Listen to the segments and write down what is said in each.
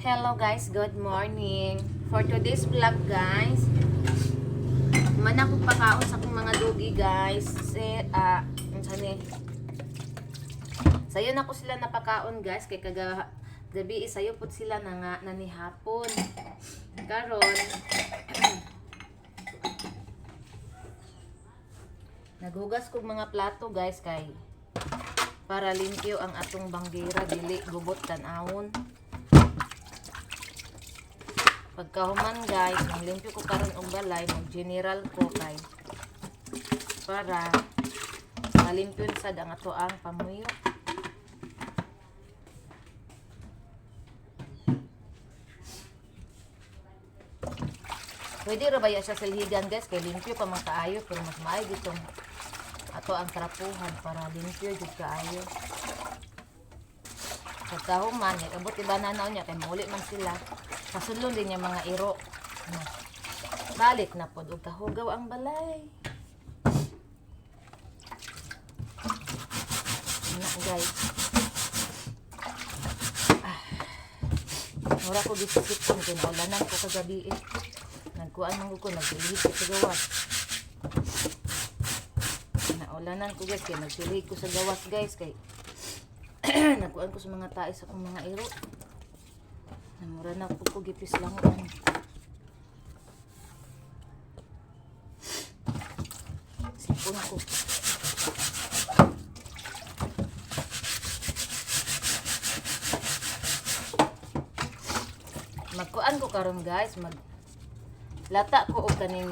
Hello guys, good morning. For today's vlog guys, man ako pakaon sa akong mga dugi guys. Si, ah, uh, sani. Sayo na ko sila napakaon guys, kay kaga gabi isayo pud sila na nga na hapon. Karon Naghugas kog mga plato guys kay para limpyo ang atong banggera dili gubot tanawon. Pagkahuman guys, ang ko karon og balay, mag general ko kay para malimpyo sad ang ato ang pamuyo. Pwede ra ba ya siya silhigan guys kay limpyo pa man kaayo pero mas maayo gitong ato ang trapuhan para limpyo jud kaayo. Pagkahuman, ya abot iba na niya kay mauli man sila. Kasulon din yung mga iro. Ano, Balik na pod og kahugaw ang balay. Na guys. Ah. Mura ko gisipit ko kinaulanan ko kagabi eh. Nagkuan man ko nagsilihit ko sa gawas. Naulanan ko guys kay nagsilihit ko sa gawas guys kay nagkuan ko sa mga tae sa akong mga iro. Namura na po ko gipis lang ano. Sipon ko. Magkuan ko karon guys, mag lata ko og kaning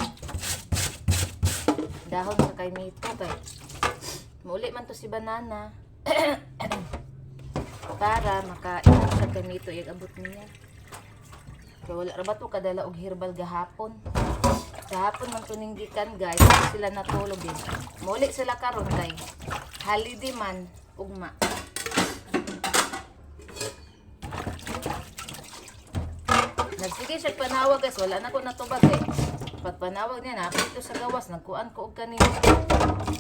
dahon sa kay nito kay Muli man to si banana. para makain siya ganito yung abot niya. Kaya wala ra ba to kadala og herbal gahapon. Gahapon man tuning gikan guys, sila natulog din. Muli sila karon kay holiday man ugma. Nagsige siya panawag guys, wala na ko natubag eh. Pag panawag niya, nakapito sa gawas, nagkuan ko og kanino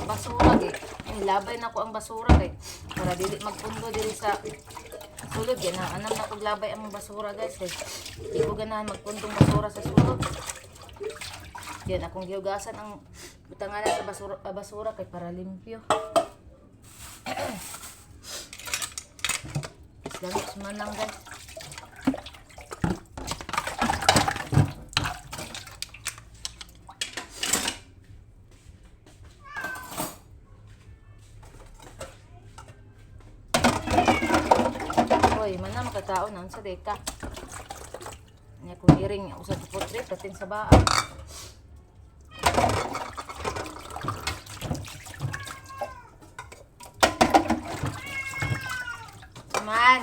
basura eh. Nilabay na ko ang basura kay para dili magpundo diri sa sulod yan. Anam na kog labay ang basura guys kay di ko ganahan magpundong basura sa sulod. Yan akong gihugasan ang butanganan sa basura, ah, basura kay para limpyo. Islamit man lang guys. Hoy, man na makatao na sa deka. Nya kung iring usad sa portrait patin sa baa. Man.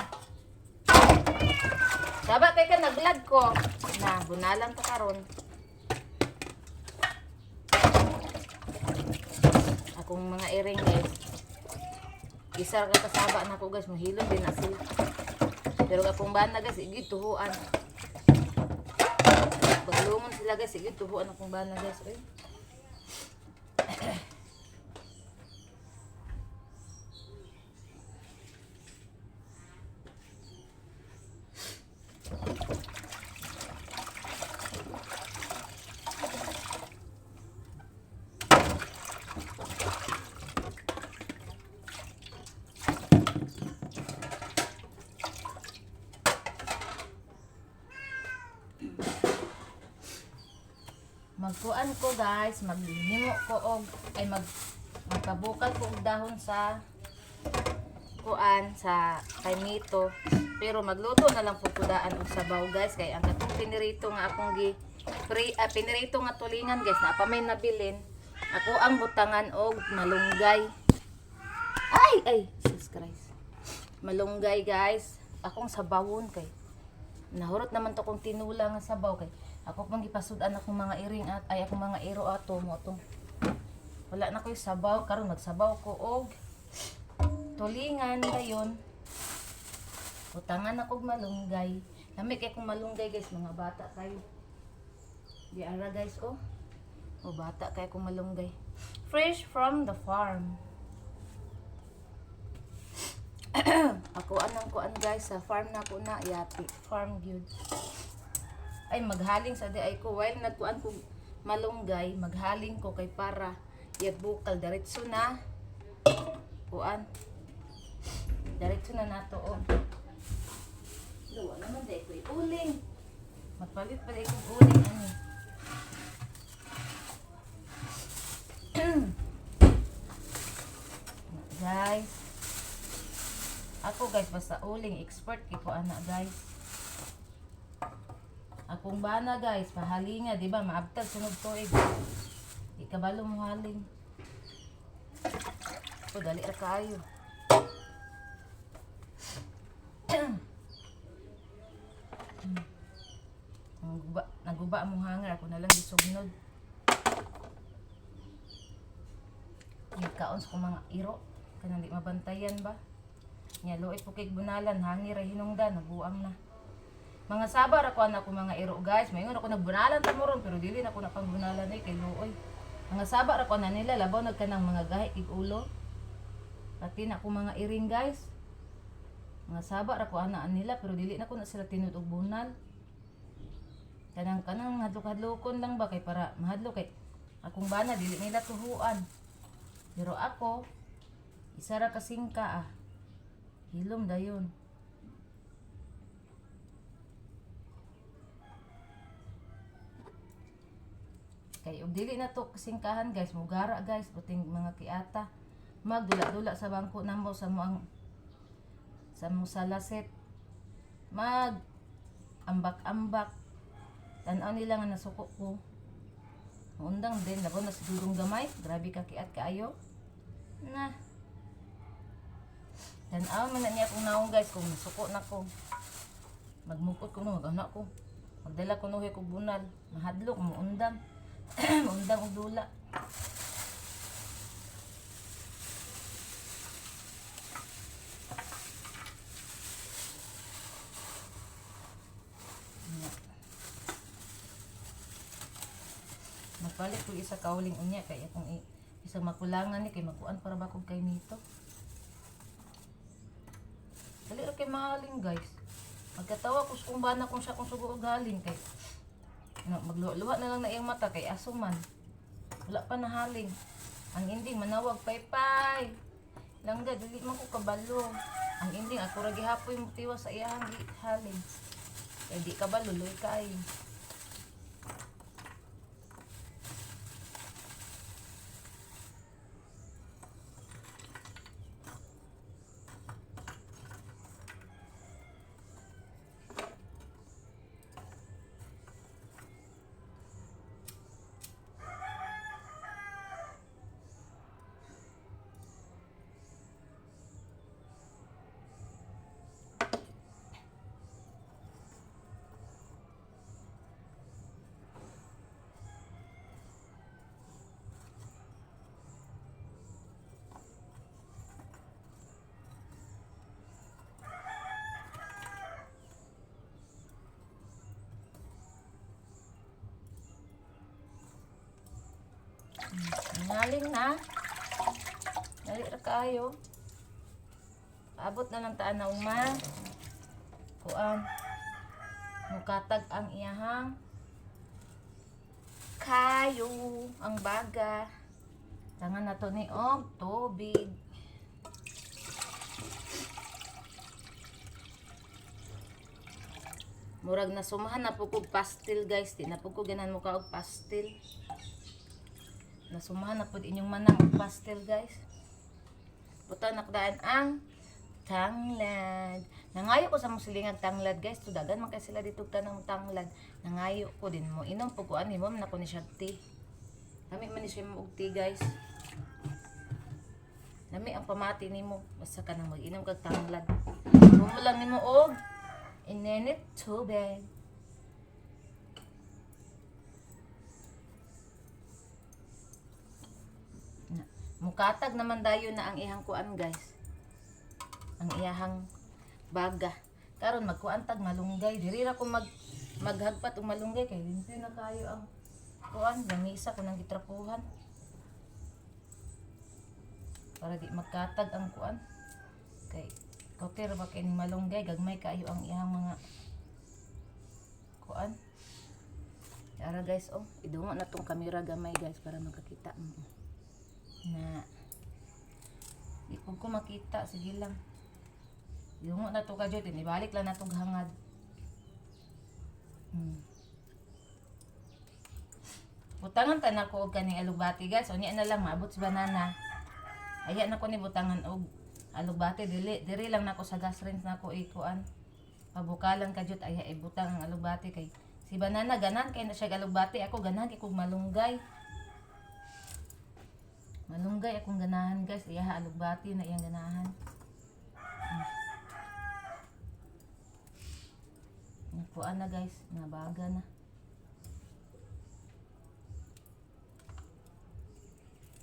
Saba kay ka nag-vlog ko. Na, bunalan ta karon. Akong mga iring guys. Isar ka kasaba na ko guys, mahilom din na sila. Pero kapong bana guys, igi tuhuan. Paglungon sila guys, igi tuhuan akong bana guys. Ay. Magkuan ko guys, maghimo ko og ay mag magpabukal ko og dahon sa kuan sa kay Mito. Pero magluto na lang po kudaan og sabaw guys kay ang katong pinirito nga akong gi pre, ah, pinirito nga tulingan guys na pa nabilin. Ako ang butangan og malunggay. Ay ay Jesus Christ. Malunggay guys. Akong sabawon kay nahurot naman to kong tinula nga sabaw kay ako pang gipasudan akong mga iring at ay akong mga iro ato mo tong wala na ko'y sabaw karon nagsabaw ko og tulingan dayon. Utangan ako og malunggay. Nami kay kong malunggay guys mga bata kayo di ara guys oh. O bata kay kong malunggay. Fresh from the farm. Ako anang kuan guys sa farm na ko na yati farm gyud ay maghaling sa di ay ko. While nagkuan ko malunggay maghaling ko kay para yag bukal diretso na. Kuan. Diretso na nato oh. Luwa naman day ko uling. Magpalit pala ikong uling ani. Guys. Ako guys basta uling expert kay ko ana guys akong bana guys pahalinga di ba maabtag sunod tuig ikabalo mo haling ko dali ra kaayo Naguba, naguba mo hangar ako na lang gisugnod. Gikaon sa kong mga iro. Kanang di mabantayan ba? Nya luoy po bunalan, hangir ay hinungdan, nabuang na. Mga sabar ako na ako mga iro guys. Mayon ako nagbunalan tamuron pero dili na ako na pangbunalan ay kay luoy. Mga sabar ako na nila labaw nagkanang mga gahi ig ulo. Pati na ako mga iring guys. Mga sabar ako ana nila pero dili na ko na sila tinud og bunal. Kanang kanang hadlok-hadlokon lang ba kay para mahadlok kay akong bana dili nila tuhuan. Pero ako isa ra kasing ka ah. Hilom dayon. Kay og dili na to kasingkahan guys, mugara guys, puting mga kiata. Magdula-dula sa bangko namo sa mo ang sa mo sa laset. Mag ambak-ambak. Tanaw nila nga nasuko ko. Undang din, labo na sigurong gamay. Grabe ka kiat kaayo. Na. Tanaw man na niya kung naong guys, kung nasuko na ko. Magmukot ko no, magana ko. Magdala ko nuhi ko bunal. Mahadlok, muundang. muundang og dula. Magpalit ko isa kauling unya kay akong i- isang makulangan ni kay makuan para ba kog kay nito. Dali ra kay mahaling guys. Magkatawa ko kung bana kung siya kung sugo og haling kay magluwa na lang na iyang mata kay aso man. Wala pa na haling. Ang ending manawag paypay. Langga dili man ko kabalo. Ang ending ako ra gihapoy mutiwa sa iyang haling. Kay di kabalo loy Ngaling na. Dali ra kayo. Abot na lang taan na uma. Kuan. Mukatag ang iyahang kayo ang baga. Tangan na to ni og tubig. Murag na sumahan na po kog pastel guys. Di na po ko ganan mukha og pastel. Nasumahan na po inyong manang pastel guys. Buta nakdaan ang tanglad. Nangayo ko sa musilingang tanglad guys. Tudagan man kay sila dito tanang tanglad. Nangayo ko din mo. Inom po ko ani mo na ko ni siya tea. Lami man ni siya mo tea guys. Lami ang pamati nimo. Basta ka nang mag-inom kag tanglad. Mo lang nimo og inenit tubig. Na- Mukatag naman dayo na ang ihang kuan guys. Ang iyahang baga. Karon magkuan tag malunggay. Diri ra ko mag maghagpat og malunggay kay limpyo na kayo ang kuan lamisa ko nang gitrapuhan. Para di magkatag ang kuan. Kay Koter ba kay malunggay gagmay kaayo ang iyang mga kuan. Tara guys, oh, idungo na tong kamera gamay guys para makakita mo. Na Di ko makita, sige lang. Idungo na to ka jud, ibalik lang na hangad. Hmm. Butangan ta na ko og kaning alugbati guys. Unya na lang maabot sa banana. Aya na ko ni butangan og alugbati dili diri lang nako sa gas rinse nako ikuan. Pabukalan ka jud aya ibutang ang alugbati kay si banana ganan kay na siya alugbati ako ganan kay kog malunggay. Malunggay akong ganahan guys, iya alugbati na iyang ganahan. Hmm. Nakuan na guys, nabaga na.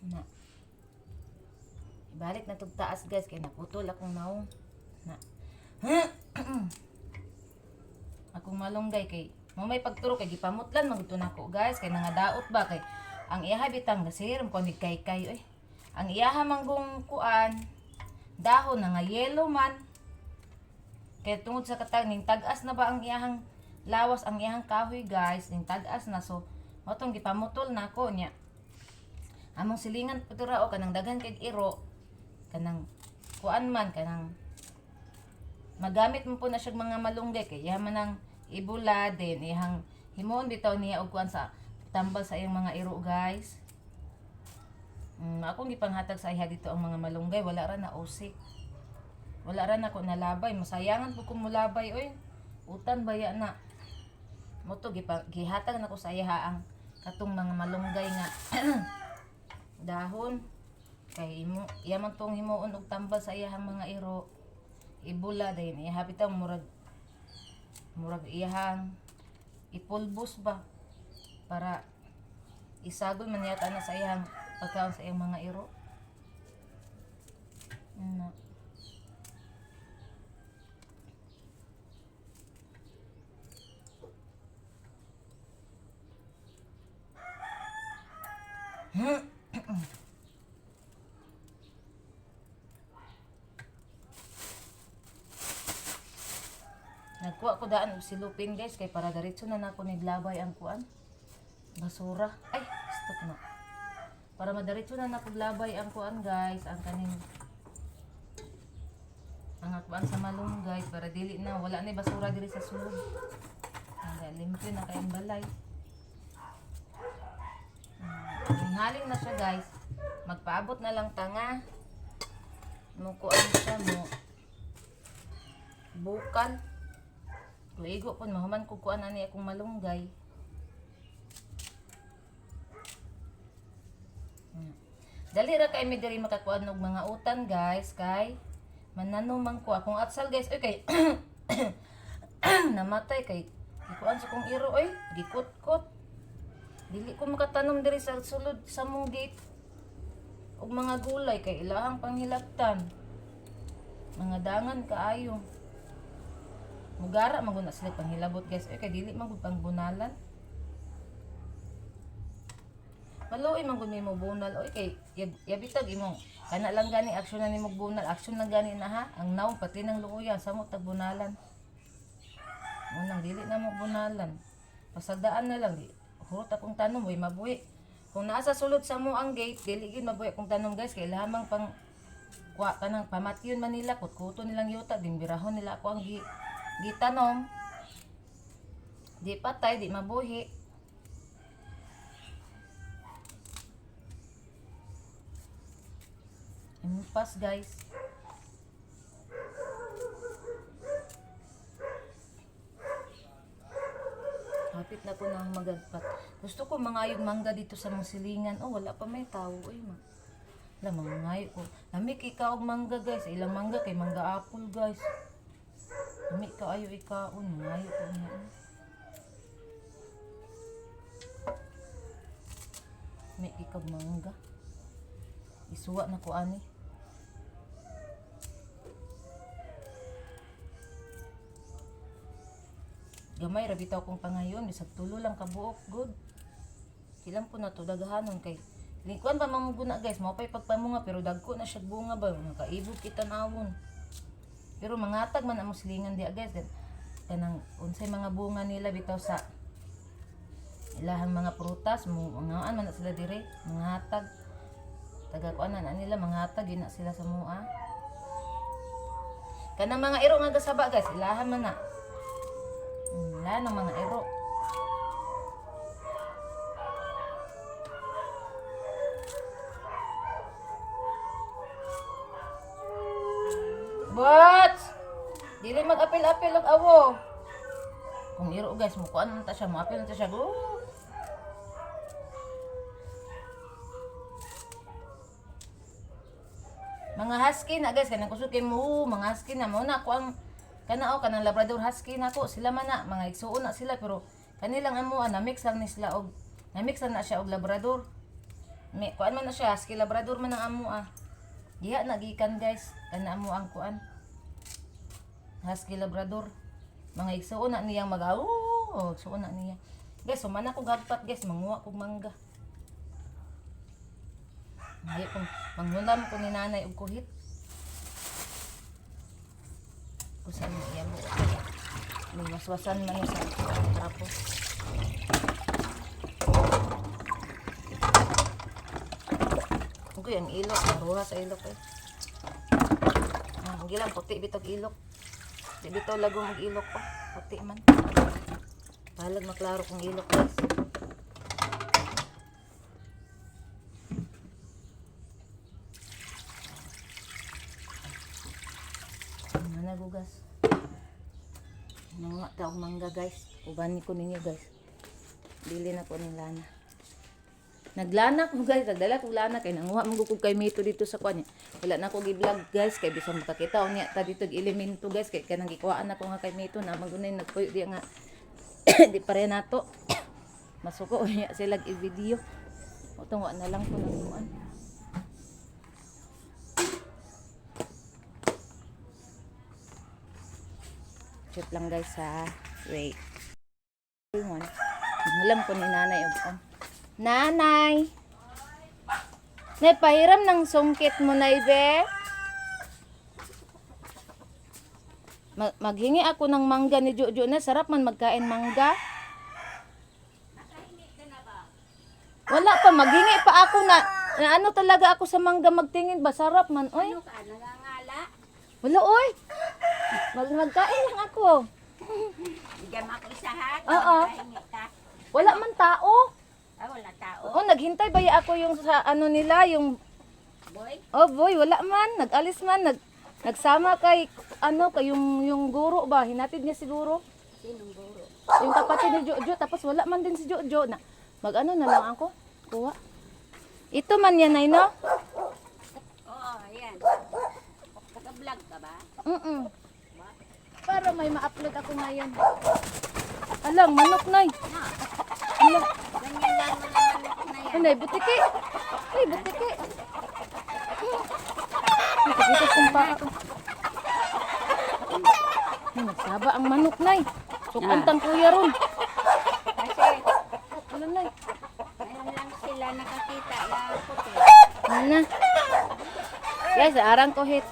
Na. Ibalik na tog taas guys kay naputol akong naong. Na. akong malunggay kay mo may pagturo kay gipamutlan magito nako guys kay nangadaot ba kay ang iyaha bitang gasiram ko ni kay kay oy. Ang iyaha manggong kuan dahon na nga yellow man. Kaya tungod sa katag ning tagas na ba ang iyahang lawas ang iyahang kahoy guys ning tagas na so motong gipamutol nako niya among silingan patura o kanang daghan kay iro kanang kuan man kanang magamit mo po na siya mga malunggay kay yaman ang ibula din ihang himon bitaw niya og kuan sa tambal sa iyang mga iro guys. Mm, akong gipanghatag sa iha dito ang mga malunggay. Wala ra na usik. Wala ra na ko nalabay. Masayangan po kung mulabay oy. Utan baya na. Mo to gihatag na ko sa iha ang katong mga malunggay nga dahon. Kay imo yaman tong himuon og tambal sa iyahang mga iro. Ibula dayon ihapit ang murag murag iyahang ipulbos ba para isagol man yata na sa iyang pagkaon sa iyang mga iro ano Nagkuha ko daan og silupin guys kay para diretso na nako ni labay ang kuan. Basura. Ay, stop na. Para madiretso na nako labay ang kuan guys, ang kaning ang kuan sa malunggay para dili na wala ni basura diri sa sulod. Ang limpyo na kayang balay. Hmm, haling na siya guys. Magpaabot na lang tanga. Mo kuan siya mo. Bukal. Luigo po, mahuman ko kuan ani akong malunggay. Dali ra kay mi diri makakuan og mga utan guys kay manano man ko akong atsal guys oy kay namatay kay gikuan sa kong iro oy gikot-kot dili ko makatanom diri sa sulod sa mong gate. Og mga gulay kay ilahang panghilabtan mga dangan kaayo. Mugara maguna sila panghilabot guys. Eh kay dili man gud Maluoy man gud mo bunal oy kay yab- yabitag imong kana lang gani aksyon na nimo bunal, aksyon lang gani na ha. Ang naong pati ng luoyan samo tag bunalan. Unang dili na mo bunalan. Pasagdaan na lang di. Hurot akong tanom way mabuhi. Kung nasa sulod sa mo ang gate, dili gid mabuhi akong tanom guys kay lamang pang kuha ka ng pamatyon man nila, kutkuto nilang yuta, din birahon nila ako ang gi, gitanom. Di patay, di mabuhi. Impas guys. Hapit na ko na magagpat. Gusto ko mangayog mangga dito sa mga silingan. Oh, wala pa may tao. Ay, ma. Wala, mangangayo ko. Lamig ikaw mangga guys. Ilang mangga kay mangga apple guys. Lamig ka ayo ikaon. Mangayo ko niya. May ikaw mangga. Isuwa na ko ani. Gamay ra bitaw kong pangayon bisag tulo lang ka buok good. Silang po na to daghanon kay Lingkuan pa mamuguna guys, mo pay pagpamunga pero dagko na siya bunga ba, nakaibog kita nawon. Pero mangatag man ang muslingan di guys. Kanang unsay mga bunga nila bitaw sa ilahang mga prutas, mangaan man na sila dire, mangatag. Taga kuan na nila mangatag yun na sila sa mua. Kanang mga iro nga gasaba guys, ilahan man na. Ilahan ng mga iro. But, dili mag-apil-apil og awo. Kung iro guys, mo kuan man ta siya, mo apil man ta siya. Go. Mga husky na guys, kanang kusuki mo, mga husky na mo na ako ang kana o kanang labrador husky na ko, sila man na mga igsuon na sila pero kanilang amo na mix lang ni sila og na mix na siya og labrador. May kuan man na siya, husky labrador man ang amo ah. Diha nagikan guys, kana amo ang kuan. Husky labrador. Mga igsuon na niyang mag oh, igsuon na niya. Guys, sumana ko gagpat guys, manguha kog mangga. Hindi kung manghulam ko ni nanay og kuhit. Saan iya mo. May waswasan man sa trapo. Okay, ang ilok. Maruha sa ilok eh. Ah, ang gilang puti bitog ilok. Di bitaw lago mag ilok ko. Puti man. Balag maklaro kong ilok guys. Ano na gugas? Mga taong mangga guys. Ubani ko ninyo guys. Bili na ko ng lana. Naglana ko guys, nagdala ko lana kay nanguha mo ko kay Mito dito sa kanya. Wala na ko gi-vlog guys kay bisan makakita unya ta dito elemento guys kay kanang gikuhaan na ko nga kay Mito na magunay nagpuyo di nga di pare nato. Masuko unya sila i-video. O tungo na lang ko nang Shoot lang guys ha. Wait. One. Alam ko ni nanay og on. Nanay! Nay, pahiram ng sungkit mo na ibe. Mag- maghingi ako ng mangga ni Jojo na. Sarap man magkain mangga. Wala pa, maghingi pa ako na, na ano talaga ako sa mangga magtingin ba? Sarap man, oy. ka, nangangala. Wala, oy. Mag magkain lang ako. Bigyan mo ako isa ha. Oo. Ka. Wala man tao. Ah, wala tao. Oh, naghintay ba ya ako yung sa ano nila, yung Boy, Oh boy, wala man. Nag-alis man. Nag, nagsama kay, ano, kay yung, yung guro ba? Hinatid niya siguro. sinong guro? Yung kapatid ni Jojo. Tapos wala man din si Jojo. Na, mag ano na lang ako. Kuha. Ito man yan ay no? Oo, ayan. Naka-vlog ka ba? Mm Para may ma-upload ako ngayon. Alam, manok nay. Ganyan lang naman ako na yan. anay, butiki. Ay, butiki. Nakikita kong pa ako. Ay, nagsaba ang manok nay. Sukantang kuya ron. Kasi, Ano nay? ngayon lang sila nakakita na puti. Ano na? Guys, arang ko hit.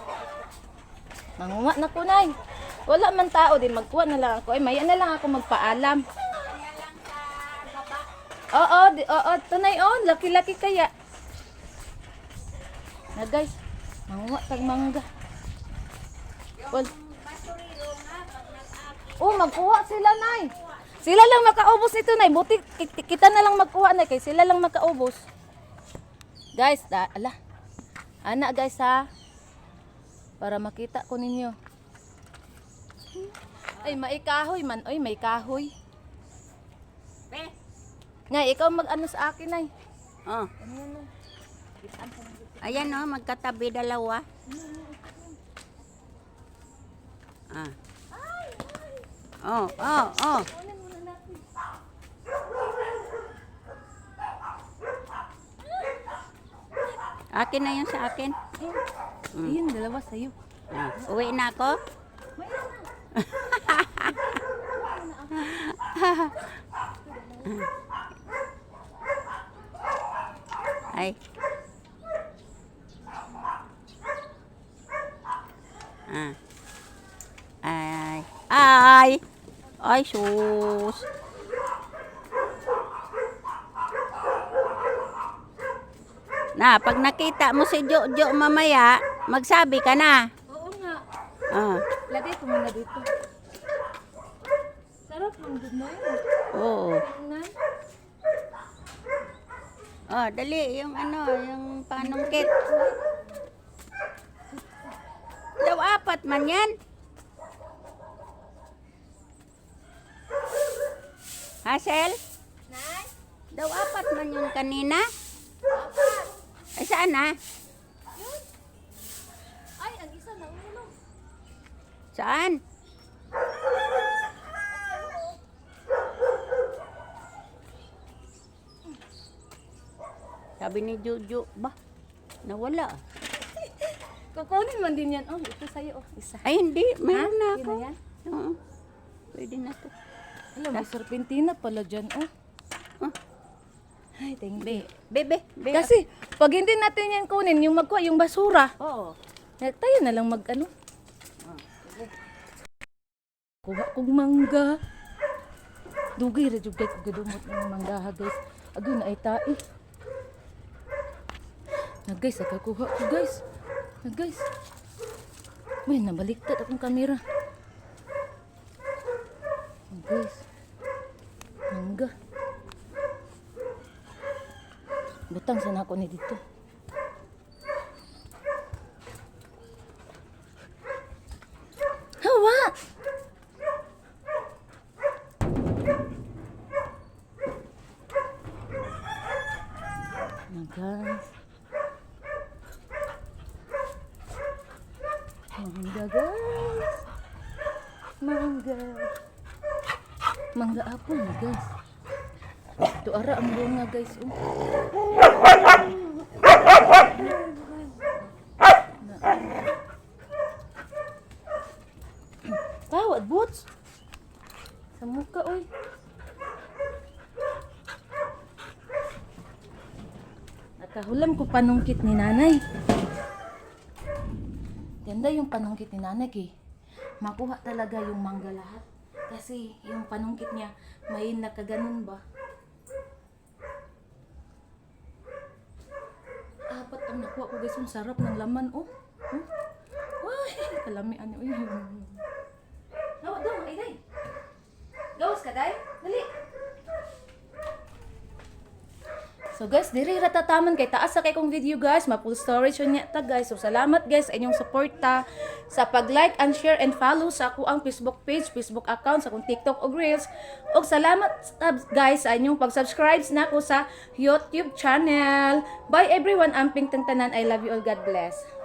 Manguha na ko, nay. Wala man tao din, magkuha na lang ako. Ay, maya na lang ako magpaalam. Oo, di, oo, tunay on, laki-laki kaya. Na guys, manguha tag mangga. Well, oh, magkuha sila, nay. Sila lang makaubos nito, nay. Buti, ki- kita na lang magkuha, nay, kay sila lang makaubos. Guys, da, ala. Ana, guys, ha. Para makita ko ninyo. Ay, may kahoy man. Ay, may kahoy. Be, Ngay, ikaw mag-ano sa akin, nay. oh. Ayan oh, magkatabi dalawa. Ah. Oh, oh, oh. Akin na yan sa akin. Ayun, dalawa sa'yo. Ah, uwi na ako? Ay. Ah. Ay, sus. Na, pag nakita mo si Jojo mamaya, magsabi ka na. Oo nga. Ah, Lagay ko muna dito. Sarap ng good na yun. oo. Oh, dali, yung ano, yung panungkit. Daw apat man yan. Hazel? Nay? Daw apat man yung kanina. Ay, saan ah? Ay, ang isa na ulo. Saan? Sabi ni Jojo, ba? Nawala. Kukunin man din yan. Oh, ito sa'yo. Oh, isa. Ay, hindi. Mayroon na ako. yan? Oo. Pwede na to. Alam, may serpentina pala dyan. Oh. Ay, thank you. Be, bebe, be. Kasi, pag hindi natin yan kunin, yung magkuha, yung basura, Oo. eh, tayo na lang mag ano. Kuha kong mangga. Dugay, rajugay ko gadumot ng mangga ha guys. Agoy na ay tai. Na guys, ako kuha ko guys. Na guys. May nabaliktad akong kamera. Na guys. Mangga. Butang sana ako ni dito. Mangga. Mangga guys. Mangga. Mangga apple na guys. Ito ara ang guys. Oh. Tawad, boots. Sa muka, oy. Nakahulam ko panungkit ni nanay. Ganda yung panungkit ni nanay eh. Makuha talaga yung mangga lahat. Kasi yung panungkit niya, may nakaganon ba? Apat ang nakuha ko guys. Ang sarap ng laman, oh. oh. Ay, kalamian niya. Uy. Daw, ay, day. Gawas ka, day. Dali. So guys, diri ratataman kay taas sa kay kong video guys, ma-full storage yun ta guys. So salamat guys sa inyong suporta sa pag-like and share and follow sa ako ang Facebook page, Facebook account, sa akong TikTok o Reels. Og salamat guys sa inyong pag-subscribe na ako sa YouTube channel. Bye everyone, amping tanan. I love you all. God bless.